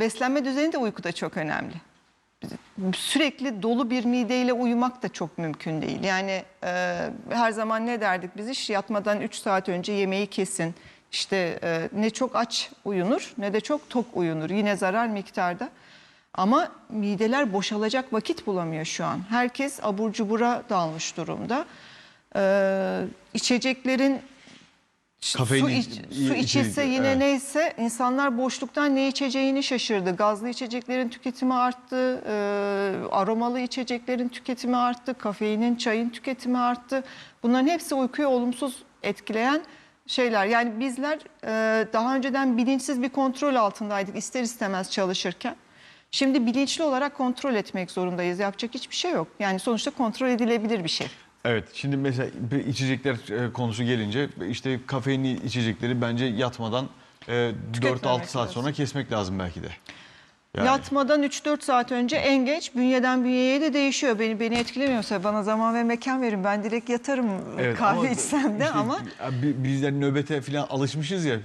Beslenme düzeni de uykuda çok önemli. Sürekli dolu bir mideyle uyumak da çok mümkün değil. Yani e, her zaman ne derdik biz iş yatmadan 3 saat önce yemeği kesin. İşte e, ne çok aç uyunur ne de çok tok uyunur. Yine zarar miktarda. Ama mideler boşalacak vakit bulamıyor şu an. Herkes abur cubura dalmış durumda. E, içeceklerin Kafein su, iç, su içilse yine evet. neyse insanlar boşluktan ne içeceğini şaşırdı. Gazlı içeceklerin tüketimi arttı, e, aromalı içeceklerin tüketimi arttı, kafeinin, çayın tüketimi arttı. Bunların hepsi uykuyu olumsuz etkileyen şeyler. Yani bizler e, daha önceden bilinçsiz bir kontrol altındaydık ister istemez çalışırken. Şimdi bilinçli olarak kontrol etmek zorundayız. Yapacak hiçbir şey yok. Yani sonuçta kontrol edilebilir bir şey. Evet şimdi mesela içecekler e, konusu gelince işte kafeinli içecekleri bence yatmadan e, 4-6 saat lazım. sonra kesmek lazım belki de. Yani. Yatmadan 3-4 saat önce en geç bünyeden bünyeye de değişiyor. Beni beni etkilemiyorsa bana zaman ve mekan verin. Ben direkt yatarım Evet, kahve ama içsem de işte ama bi- bizler nöbete falan alışmışız ya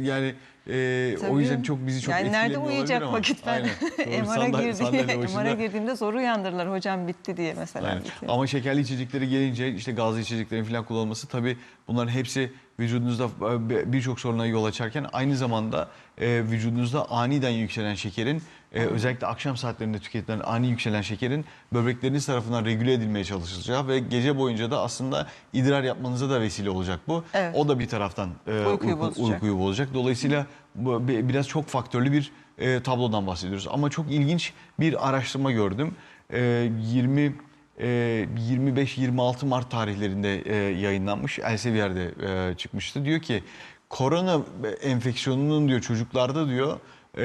yani e, o yüzden çok bizi çok yani nerede uyuyacak ama. vakit ben. MR'a başında. MR'a girdiğimde zor uyandırırlar hocam bitti diye mesela. Aynen. Kere. Ama şekerli içecekleri gelince işte gazlı içeceklerin falan kullanılması tabii bunların hepsi vücudunuzda e, birçok soruna yol açarken aynı zamanda e, vücudunuzda aniden yükselen şekerin e, özellikle akşam saatlerinde tüketilen ani yükselen şekerin böbrekleriniz tarafından regüle edilmeye çalışılacağı ve gece boyunca da aslında idrar yapmanıza da vesile olacak bu. Evet. O da bir taraftan e, Uykuyu uyku- bozacak. uykuyu bozacak. Dolayısıyla bu bi- biraz çok faktörlü bir e, tablodan bahsediyoruz. Ama çok ilginç bir araştırma gördüm. E, 20 e, 25-26 Mart tarihlerinde e, yayınlanmış. Elsevier'de e, çıkmıştı. Diyor ki korona enfeksiyonunun diyor çocuklarda diyor e,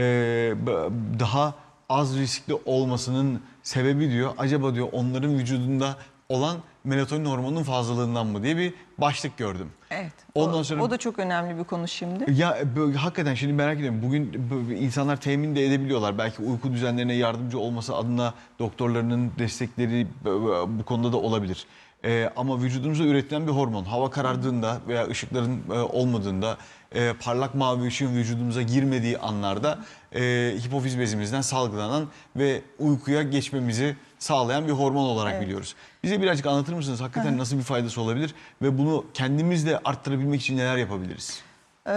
daha az riskli olmasının sebebi diyor acaba diyor onların vücudunda olan melatonin hormonunun fazlalığından mı diye bir başlık gördüm. Evet. Ondan o, sonra- o da çok önemli bir konu şimdi. Ya böyle, hakikaten şimdi merak ediyorum. Bugün böyle insanlar temin de edebiliyorlar. Belki uyku düzenlerine yardımcı olması adına doktorlarının destekleri bu bu konuda da olabilir. Ee, ama vücudumuza üretilen bir hormon. Hava karardığında veya ışıkların e, olmadığında, e, parlak mavi ışığın vücudumuza girmediği anlarda e, hipofiz bezimizden salgılanan ve uykuya geçmemizi sağlayan bir hormon olarak Evet. biliyoruz. Bize birazcık anlatır mısınız? Hakikaten nasıl bir faydası olabilir ve bunu kendimiz de arttırabilmek için neler yapabiliriz? Ee,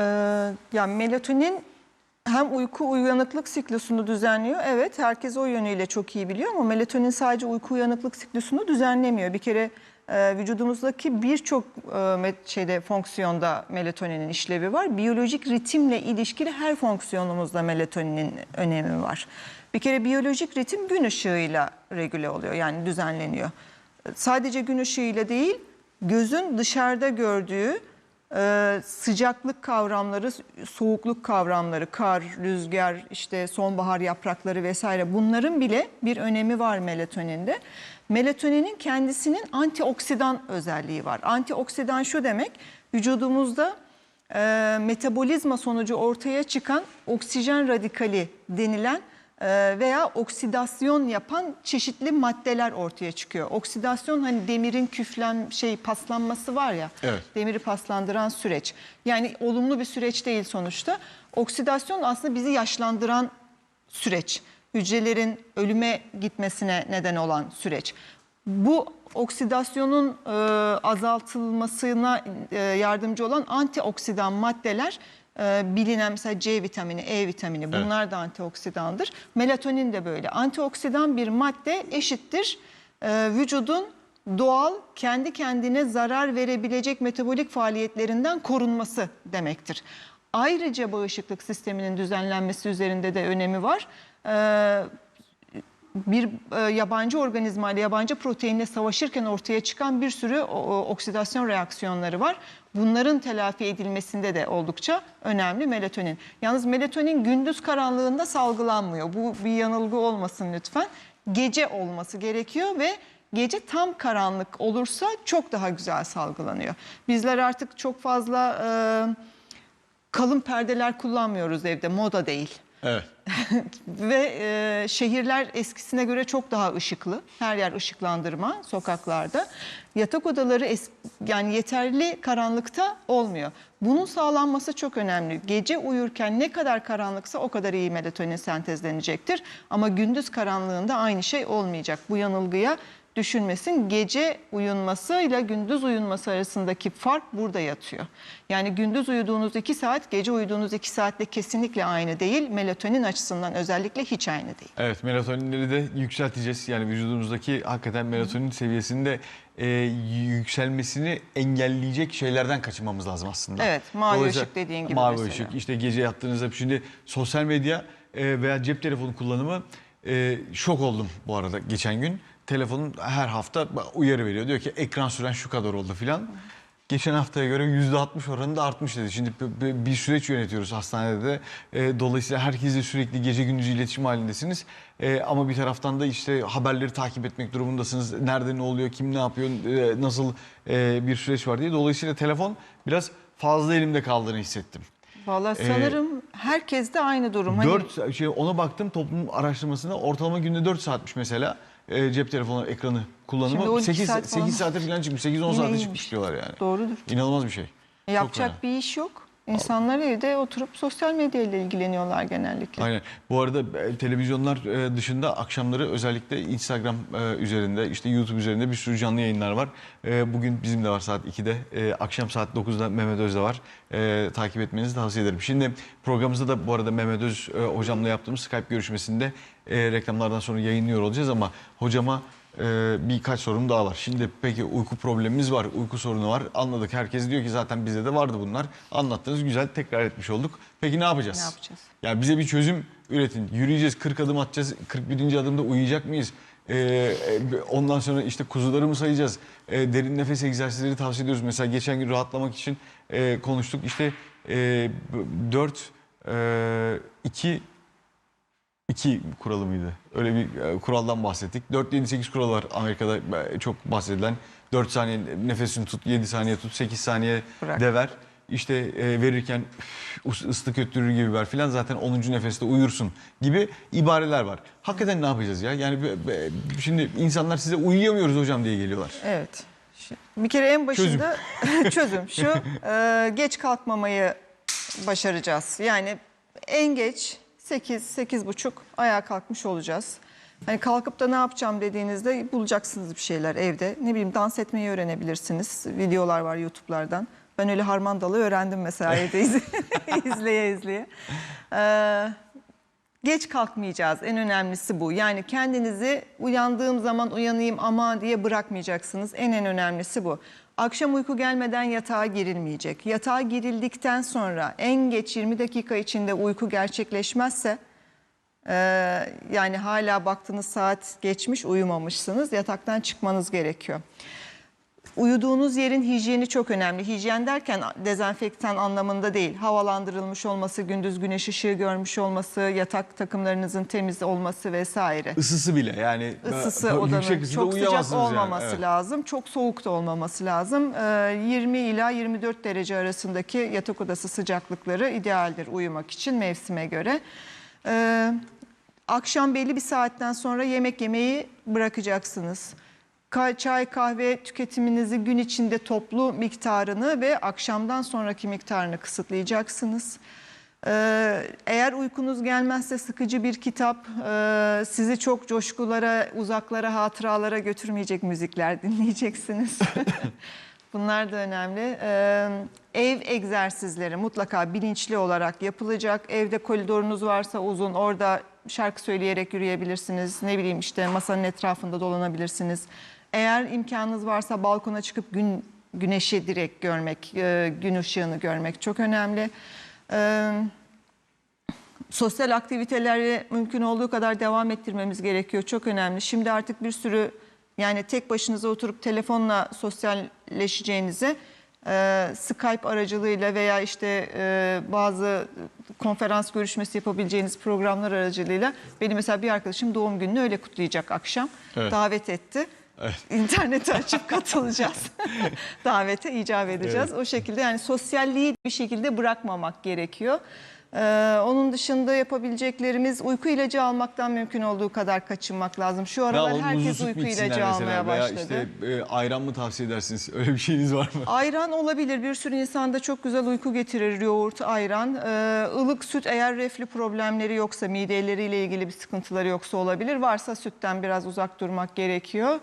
yani melatonin hem uyku uyanıklık siklusunu düzenliyor. Evet herkes o yönüyle çok iyi biliyor ama melatonin sadece uyku uyanıklık siklusunu düzenlemiyor. Bir kere e, vücudumuzdaki birçok e, şeyde fonksiyonda melatoninin işlevi var. Biyolojik ritimle ilişkili her fonksiyonumuzda melatoninin önemi var. Bir kere biyolojik ritim gün ışığıyla regüle oluyor yani düzenleniyor. Sadece gün ışığıyla değil gözün dışarıda gördüğü ee, sıcaklık kavramları, soğukluk kavramları, kar, rüzgar, işte sonbahar yaprakları vesaire bunların bile bir önemi var melatoninde. Melatoninin kendisinin antioksidan özelliği var. Antioksidan şu demek, vücudumuzda e, metabolizma sonucu ortaya çıkan oksijen radikali denilen veya oksidasyon yapan çeşitli maddeler ortaya çıkıyor. Oksidasyon hani demirin küflen şey paslanması var ya. Evet. Demiri paslandıran süreç. Yani olumlu bir süreç değil sonuçta. Oksidasyon aslında bizi yaşlandıran süreç. Hücrelerin ölüme gitmesine neden olan süreç. Bu oksidasyonun e, azaltılmasına e, yardımcı olan antioksidan maddeler e, bilinen mesela C vitamini, E vitamini bunlar da antioksidandır. Melatonin de böyle. Antioksidan bir madde eşittir e, vücudun doğal kendi kendine zarar verebilecek metabolik faaliyetlerinden korunması demektir. Ayrıca bağışıklık sisteminin düzenlenmesi üzerinde de önemi var. Ee, bir e, yabancı organizma ile yabancı proteinle savaşırken ortaya çıkan bir sürü o- oksidasyon reaksiyonları var. Bunların telafi edilmesinde de oldukça önemli melatonin. Yalnız melatonin gündüz karanlığında salgılanmıyor. Bu bir yanılgı olmasın lütfen. Gece olması gerekiyor ve gece tam karanlık olursa çok daha güzel salgılanıyor. Bizler artık çok fazla e, kalın perdeler kullanmıyoruz evde moda değil. Evet. Ve e, şehirler eskisine göre çok daha ışıklı. Her yer ışıklandırma sokaklarda. Yatak odaları es- yani yeterli karanlıkta olmuyor. Bunun sağlanması çok önemli. Gece uyurken ne kadar karanlıksa o kadar iyi melatonin sentezlenecektir. Ama gündüz karanlığında aynı şey olmayacak. Bu yanılgıya düşünmesin. Gece uyunmasıyla gündüz uyunması arasındaki fark burada yatıyor. Yani gündüz uyuduğunuz 2 saat, gece uyuduğunuz 2 saatle kesinlikle aynı değil. Melatonin açısından özellikle hiç aynı değil. Evet melatoninleri de yükselteceğiz. Yani vücudumuzdaki hakikaten melatonin seviyesinde e, yükselmesini engelleyecek şeylerden kaçınmamız lazım aslında. Evet, mavi ışık dediğin gibi Mavi mesela. ışık işte gece yattığınızda şimdi sosyal medya e, veya cep telefonu kullanımı e, şok oldum bu arada geçen gün. Telefonun her hafta uyarı veriyor. Diyor ki ekran süren şu kadar oldu filan. Geçen haftaya göre %60 oranında artmış dedi. Şimdi bir süreç yönetiyoruz hastanede de. E, dolayısıyla herkesle sürekli gece gündüz iletişim halindesiniz. E, ama bir taraftan da işte haberleri takip etmek durumundasınız. Nerede ne oluyor, kim ne yapıyor, e, nasıl e, bir süreç var diye. Dolayısıyla telefon biraz fazla elimde kaldığını hissettim. Vallahi Ee, sanırım herkeste aynı durum. Hani 4 şey ona baktım toplum araştırmasında ortalama günde 4 saatmiş mesela e, cep telefonu ekranı Şimdi kullanımı 12 8 saat falan. 8 saate falan çıkmış. 8 10 Yine saate iyiymiş. çıkmış diyorlar yani. Doğrudur. İnanılmaz bir şey. Çok Yapacak fena. bir iş yok. İnsanlar evde oturup sosyal medya ile ilgileniyorlar genellikle. Aynen. Bu arada e, televizyonlar e, dışında akşamları özellikle Instagram e, üzerinde, işte YouTube üzerinde bir sürü canlı yayınlar var. Bugün bizim de var saat 2'de. E, Akşam saat 9'da Mehmet Öz'de var. Takip etmenizi tavsiye ederim. Şimdi programımızda da bu arada Mehmet Öz hocamla yaptığımız Skype görüşmesinde reklamlardan sonra yayınlıyor olacağız ama hocama e, birkaç sorum daha var. Şimdi peki uyku problemimiz var, uyku sorunu var. Anladık. Herkes diyor ki zaten bizde de vardı bunlar. Anlattınız güzel tekrar etmiş olduk. Peki ne yapacağız? Ne yapacağız? Ya bize bir çözüm üretin. Yürüyeceğiz, 40 adım atacağız. 41. adımda uyuyacak mıyız? Ee, e, ondan sonra işte kuzuları mı sayacağız? Ee, derin nefes egzersizleri tavsiye ediyoruz. Mesela geçen gün rahatlamak için e, konuştuk. İşte e, 4 e, 2 2 kuralı mıydı? Öyle bir e, kuraldan bahsettik. 4 7 8 kuralı var Amerika'da e, çok bahsedilen. 4 saniye nefesini tut, 7 saniye tut, 8 saniye Bırak. de ver. İşte e, verirken üf, ıslık öttürür gibi ver filan zaten 10. nefeste uyursun gibi ibareler var. Hakikaten ne yapacağız ya? Yani be- be- şimdi insanlar size uyuyamıyoruz hocam diye geliyorlar. Evet. Şu- Bir kere en başında çözüm, şu e, geç kalkmamayı başaracağız. Yani en geç 8 8 buçuk ayağa kalkmış olacağız. Hani kalkıp da ne yapacağım dediğinizde bulacaksınız bir şeyler evde. Ne bileyim dans etmeyi öğrenebilirsiniz. Videolar var YouTube'lardan. Ben öyle harmandalı öğrendim mesela evde iz- izleye izleye. Ee, Geç kalkmayacağız. En önemlisi bu. Yani kendinizi uyandığım zaman uyanayım ama diye bırakmayacaksınız. En en önemlisi bu. Akşam uyku gelmeden yatağa girilmeyecek. Yatağa girildikten sonra en geç 20 dakika içinde uyku gerçekleşmezse e, yani hala baktığınız saat geçmiş uyumamışsınız yataktan çıkmanız gerekiyor. Uyuduğunuz yerin hijyeni çok önemli. Hijyen derken dezenfektan anlamında değil. Havalandırılmış olması, gündüz güneş ışığı görmüş olması, yatak takımlarınızın temiz olması vesaire. Isısı bile yani Isısı odanın çok sıcak uyuyamazsınız yani. olmaması Evet. lazım. Çok soğuk da olmaması lazım. Ee, 20 ila 24 derece arasındaki yatak odası sıcaklıkları idealdir uyumak için mevsime göre. Ee, akşam belli bir saatten sonra yemek yemeyi bırakacaksınız. Çay kahve tüketiminizi gün içinde toplu miktarını ve akşamdan sonraki miktarını kısıtlayacaksınız. Ee, eğer uykunuz gelmezse sıkıcı bir kitap e, sizi çok coşkulara, uzaklara, hatıralara götürmeyecek müzikler dinleyeceksiniz. Bunlar da önemli. Ee, ev egzersizleri mutlaka bilinçli olarak yapılacak. Evde koridorunuz varsa uzun orada şarkı söyleyerek yürüyebilirsiniz. Ne bileyim işte masanın etrafında dolanabilirsiniz. Eğer imkanınız varsa balkona çıkıp gün güneşi direkt görmek, e, gün ışığını görmek çok önemli. Ee, sosyal aktiviteleri mümkün olduğu kadar devam ettirmemiz gerekiyor. Çok önemli. Şimdi artık bir sürü yani tek başınıza oturup telefonla sosyalleşeceğinize e, Skype aracılığıyla veya işte e, bazı konferans görüşmesi yapabileceğiniz programlar aracılığıyla benim mesela bir arkadaşım doğum gününü öyle kutlayacak akşam. Evet. Davet etti. İnterneti açıp katılacağız. Davete icap edeceğiz. O şekilde yani sosyalliği bir şekilde bırakmamak gerekiyor. Ee, onun dışında yapabileceklerimiz uyku ilacı almaktan mümkün olduğu kadar kaçınmak lazım. Şu aralar Veya herkes muzlu süt uyku içsinler ilacı mesela? almaya Veya başladı. işte e, ayran mı tavsiye edersiniz? Öyle bir şeyiniz var mı? Ayran olabilir. Bir sürü insanda çok güzel uyku getirir yoğurt, ayran. Ee, ılık süt eğer reflü problemleri yoksa, mideleriyle ilgili bir sıkıntıları yoksa olabilir. Varsa sütten biraz uzak durmak gerekiyor.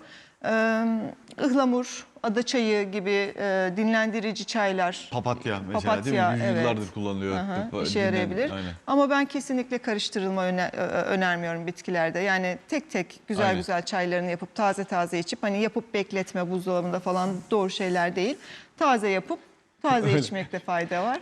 Ihlamur, ada çayı gibi e, dinlendirici çaylar. Papatya mesela değil mi? Papatya, Yüz- evet. Kullanılıyor. Aha, işe yarayabilir. Aynen. Ama ben kesinlikle karıştırılma öne- önermiyorum bitkilerde. Yani tek tek güzel Aynen. güzel çaylarını yapıp taze taze içip hani yapıp bekletme buzdolabında falan doğru şeyler değil. Taze yapıp taze Öyle. içmekte fayda var.